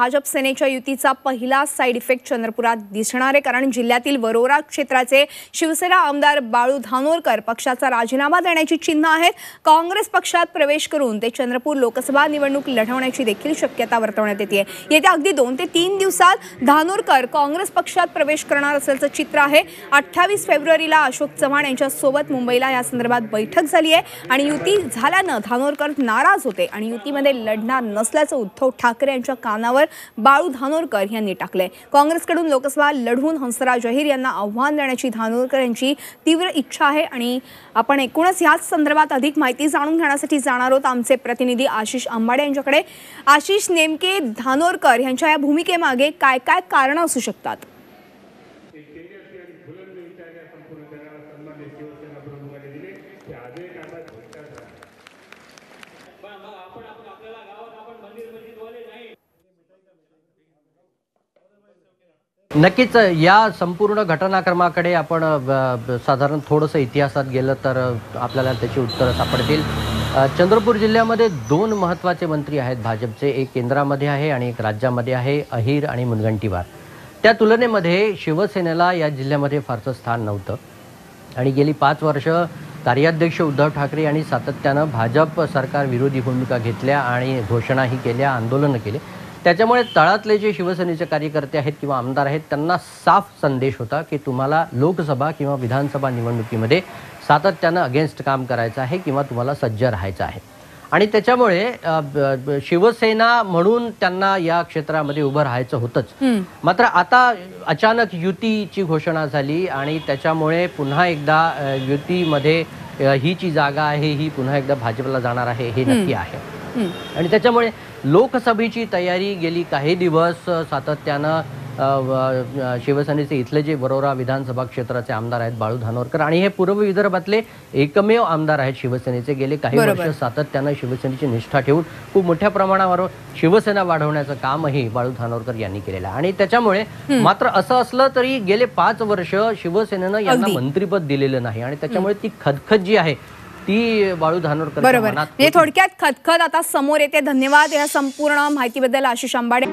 भाजप सेनेच्या युतीचा पहिला साईड इफेक्ट चंद्रपुरात दिसणार आहे. कारण जिल्ह्यातील वरोरा क्षेत्राचे शिवसेना आमदार बाळू धानोरकर पक्षाचा राजीनामा देण्याची चिन्ह आहेत. काँग्रेस पक्षात प्रवेश करून ते चंद्रपूर लोकसभा निवडणूक लढवण्याची देखील शक्यता वर्तवण्यात येते. येत्या अगदी दोन ते तीन दिवसात धानोरकर काँग्रेस पक्षात प्रवेश करणार असल्याचं चित्र आहे. अठ्ठावीस फेब्रुवारीला अशोक चव्हाण यांच्यासोबत मुंबईला या संदर्भात बैठक झाली आहे आणि युती झाल्यानं धानोरकर नाराज होते आणि युतीमध्ये लढणार नसल्याचं उद्धव ठाकरे यांच्या कानावर बाळू धानोरकर यांनी टाकलंय. काँग्रेसकडून लोकसभा लढवून हंसराज अहिर यांना आव्हान देण्याची धानोरकर यांची तीव्र इच्छा आहे आणि आपण एकूणच याच संदर्भात अधिक माहिती जाणून घेण्यासाठी जाणार आहोत आमचे प्रतिनिधी आशिष आंबाडे यांच्याकडे. आशिष नेमके धानोरकर यांच्या या भूमिकेमागे काय काय कारणं असू शकतात? नक्कीच या संपूर्ण घटनाक्रमाकडे आपण ब- साधारण थोडंसं इतिहासात गेलं तर आपल्याला त्याची उत्तरं सापडतील. चंद्रपूर जिल्ह्यामध्ये दोन महत्त्वाचे मंत्री आहेत भाजपचे. एक केंद्रामध्ये आहे आणि एक राज्यामध्ये आहे अहिर आणि मुनगंटीवार. त्या तुलनेमध्ये शिवसेनेला या जिल्ह्यामध्ये फारसं स्थान नव्हतं. आणि गेली पाच वर्ष कार्याध्यक्ष उद्धव ठाकरे यांनी सातत्यानं भाजप सरकार विरोधी भूमिका घेतल्या आणि घोषणाही केल्या आंदोलनं केले. त्याच्यामुळे तळातले जे शिवसेनेचे कार्यकर्ते आहेत किंवा आमदार आहेत त्यांना साफ संदेश होता की तुम्हाला लोकसभा किंवा विधानसभा निवडणुकीमध्ये सातत्यानं अगेन्स्ट काम करायचं आहे किंवा तुम्हाला सज्ज राहायचं आहे. आणि त्याच्यामुळे शिवसेना म्हणून त्यांना या क्षेत्रामध्ये उभं राहायचं होतंच. मात्र आता अचानक युतीची घोषणा झाली आणि त्याच्यामुळे पुन्हा एकदा युतीमध्ये ही जी जागा आहे ही पुन्हा एकदा भाजपला जाणार आहे हे नक्की आहे. आणि त्याच्यामुळे लोकसभेची तयारी गेली काही दिवस सातत्यानं शिवसेनेचे इथले जे वरोरा विधानसभा क्षेत्राचे आमदार आहेत बाळू धानोरकर आणि हे पूर्व विदर्भातले एकमेव आमदार आहेत शिवसेनेचे गेले काही. वर्ष सातत्यानं शिवसेनेची निष्ठा ठेवून खूप मोठ्या प्रमाणावर शिवसेना वाढवण्याचं कामही बाळू धानोरकर यांनी केलेलं आहे आणि त्याच्यामुळे मात्र असं असलं तरी गेले पाच वर्ष शिवसेनेनं यांना. मंत्रीपद दिलेलं नाही आणि त्याच्यामुळे ती खदखद जी आहे ती बाळू धानोरकर बरोबर. म्हणजे थोडक्यात खतखत आता समोर येते. धन्यवाद या संपूर्ण माहितीबद्दल आशिष आंबाडे.